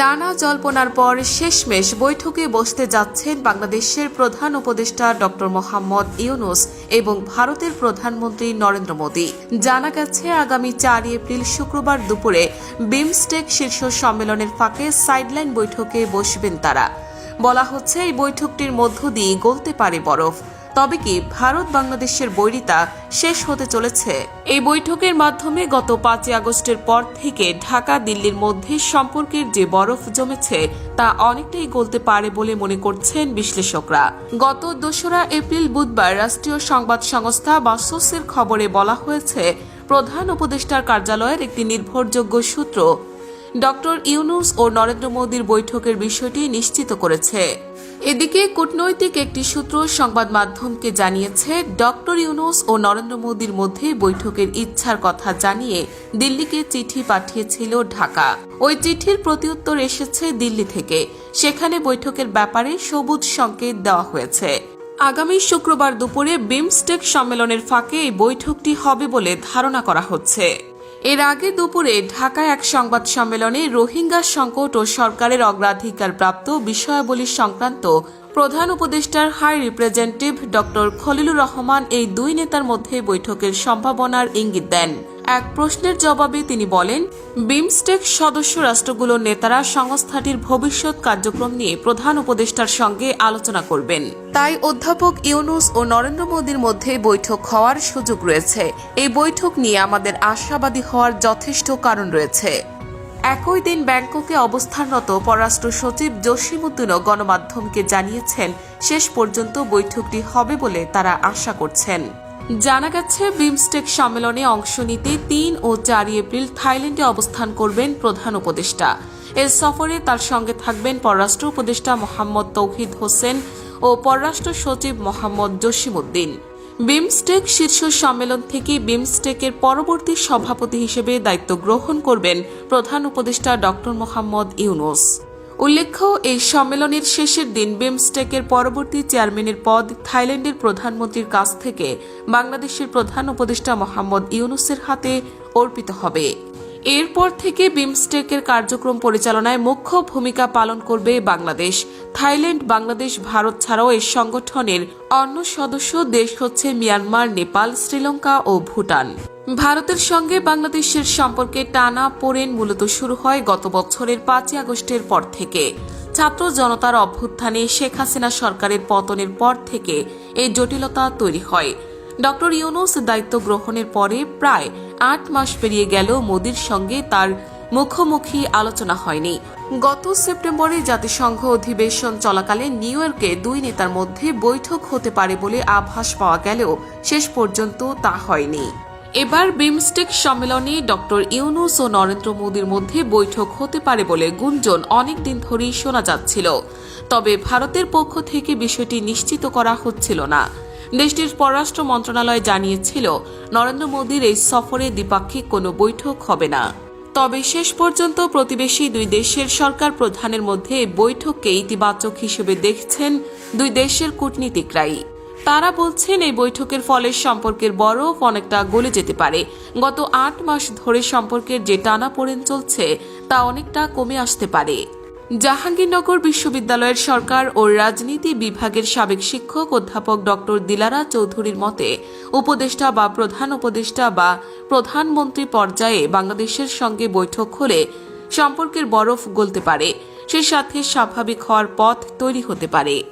টানা জল্পনার পর শেষমেশ বৈঠকে বসতে যাচ্ছেন বাংলাদেশের প্রধান উপদেষ্টা ডক্টর মোহাম্মদ ইউনুস এবং ভারতের প্রধানমন্ত্রী নরেন্দ্র মোদী। জানা গেছে, আগামী চার এপ্রিল শুক্রবার দুপুরে বিমস্টেক শীর্ষ সম্মেলনের ফাঁকে সাইডলাইন বৈঠকে বসবেন তারা। বলা হচ্ছে, এই বৈঠকটির মধ্য দিয়ে গলতে পারে বরফ। তবে কি ভারত বাংলাদেশের বৈরিতা শেষ হতে চলেছে? এই বৈঠকের মাধ্যমে গত পাঁচই আগস্টের পর থেকে ঢাকা, দিল্লির মধ্যে সম্পর্কের যে বরফ জমেছে তা অনেকটাই গলতে পারে বলে মনে করছেন বিশ্লেষকরা। গত দোসরা এপ্রিল বুধবার রাষ্ট্রীয় সংবাদ সংস্থা বাসসের খবরে বলা হয়েছে, প্রধান উপদেষ্টার কার্যালয়ের একটি নির্ভরযোগ্য সূত্র ডক্টর ইউনুস ও নরেন্দ্র মোদীর বৈঠকের বিষয়টি নিশ্চিত করেছে। এদিকে কূটনৈতিক একটি সূত্র সংবাদ মাধ্যমকে জানিয়েছে, ডক্টর ইউনুস ও নরেন্দ্র মোদীর মধ্যে বৈঠকের ইচ্ছার কথা জানিয়ে দিল্লিকে চিঠি পাঠিয়েছিল ঢাকা। ওই চিঠির প্রতিউত্তর এসেছে দিল্লি থেকে। সেখানে বৈঠকের ব্যাপারে সবুজ সংকেত দেওয়া হয়েছে। আগামী শুক্রবার দুপুরে বিমস্টেক সম্মেলনের ফাঁকে এই বৈঠকটি হবে বলে ধারণা করা হচ্ছে। এর আগে দুপুরে ঢাকায় এক সংবাদ সম্মেলনে রোহিঙ্গা সংকট ও সরকারের অগ্রাধিকার প্রাপ্ত বিষয়াবলী সংক্রান্ত প্রধান উপদেষ্টার high representative doctor Khalilur Rahman এই দুই নেতার মধ্যে বৈঠকের সম্ভাবনার ইঙ্গিত দেন। এক প্রশ্নের জবাবে তিনি বলেন, বিমস্টেক সদস্য রাষ্ট্রগুলোর নেতারা সংস্থাটির ভবিষ্যৎ কার্যক্রম নিয়ে প্রধান উপদেষ্টার সঙ্গে আলোচনা করবেন। তাই অধ্যাপক ইউনুস ও নরেন্দ্র মোদীর মধ্যে বৈঠক হওয়ার সুযোগ রয়েছে। এই বৈঠক নিয়ে আমাদের আশাবাদী হওয়ার যথেষ্ট কারণ রয়েছে। একই দিন ব্যাংককে অবস্থানরত পররাষ্ট্র সচিব জসিমুদ্দিনও গণমাধ্যমকে জানিয়েছেন, শেষ পর্যন্ত বৈঠকটি হবে বলে তারা আশা করছেন। জানা গেছে, বিমস্টেক সম্মেলনে অংশ নিতে তিন ও চার এপ্রিল থাইল্যান্ডে অবস্থান করবেন প্রধান উপদেষ্টা। এ সফরে তার সঙ্গে থাকবেন পররাষ্ট্র উপদেষ্টা মোহাম্মদ তৌহিদ হোসেন ও পররাষ্ট্র সচিব মোহাম্মদ জসিমুদ্দিন বিমস্টেক শীর্ষ সম্মেলন থেকে বিমস্টেকের পরবর্তী সভাপতি হিসেবে দায়িত্ব গ্রহণ করবেন প্রধান উপদেষ্টা ডক্টর মোহাম্মদ ইউনুস। উল্লেখ্য, এই সম্মেলনের শেষের দিন বিমস্টেকের পরবর্তী চেয়ারম্যানের পদ থাইল্যান্ডের প্রধানমন্ত্রীর কাছ থেকে বাংলাদেশের প্রধান উপদেষ্টা মোহাম্মদ ইউনুসের হাতে অর্পিত হবে। এরপর থেকে বিমস্টেকের কার্যক্রম পরিচালনায় মুখ্য ভূমিকা পালন করবে বাংলাদেশ। থাইল্যান্ড, বাংলাদেশ, ভারত ছাড়াও এই সংগঠনের অন্য সদস্য দেশ হচ্ছে মিয়ানমার, নেপাল, শ্রীলঙ্কা ও ভুটান। ভারতের সঙ্গে বাংলাদেশের সম্পর্কে টানা পোড়েন মূলত শুরু হয় গত বছরের পাঁচই আগস্টের পর থেকে। ছাত্র জনতার অভ্যুত্থানে শেখ হাসিনা সরকারের পতনের পর থেকে এই জটিলতা তৈরি হয়। ডক্টর ইউনুস দায়িত্ব গ্রহণের পরে প্রায় আট মাস পেরিয়ে গেল মোদির সঙ্গে তার মুখোমুখি আলোচনা হয়নি। গত সেপ্টেম্বরে জাতিসংঘ অধিবেশন চলাকালে নিউ ইয়র্কে দুই নেতার মধ্যে বৈঠক হতে পারে বলে আভাস পাওয়া গেলেও শেষ পর্যন্ত তা হয়নি। এবার বিমস্টেক সম্মেলনে ডক্টর ইউনুস ও নরেন্দ্র মোদীর মধ্যে বৈঠক হতে পারে বলে গুঞ্জন অনেকদিন ধরেই শোনা যাচ্ছিল। তবে ভারতের পক্ষ থেকে বিষয়টি নিশ্চিত করা হচ্ছিল না। দেশটির পররাষ্ট্র মন্ত্রণালয় জানিয়েছিল, নরেন্দ্র মোদীর এই সফরে দ্বিপাক্ষিক কোনো বৈঠক হবে না। তবে শেষ পর্যন্ত প্রতিবেশী দুই দেশের সরকার প্রধানের মধ্যে বৈঠককে ইতিবাচক হিসেবে দেখছেন দুই দেশের কূটনীতিকরাই। তারা বলছেন এই বৈঠকের ফলে সম্পর্কের বরফ অনেকটা গলে যেতে পারে। গত আট মাস ধরে সম্পর্কের যে টানা পড়েন চলছে, তা অনেকটা কমে আসতে পারে। জাহাঙ্গীরনগর বিশ্ববিদ্যালয়ের সরকার ও রাজনীতি বিভাগের সাবেক শিক্ষক অধ্যাপক ডক্টর দিলারা চৌধুরীর মতে, উপদেষ্টা বা প্রধান উপদেষ্টা বা প্রধানমন্ত্রী পর্যায়ে বাংলাদেশের সঙ্গে বৈঠক হলে সম্পর্কের বরফ গলতে পারে। সে সাথে স্বাভাবিক হওয়ার পথ তৈরি হতে পারে।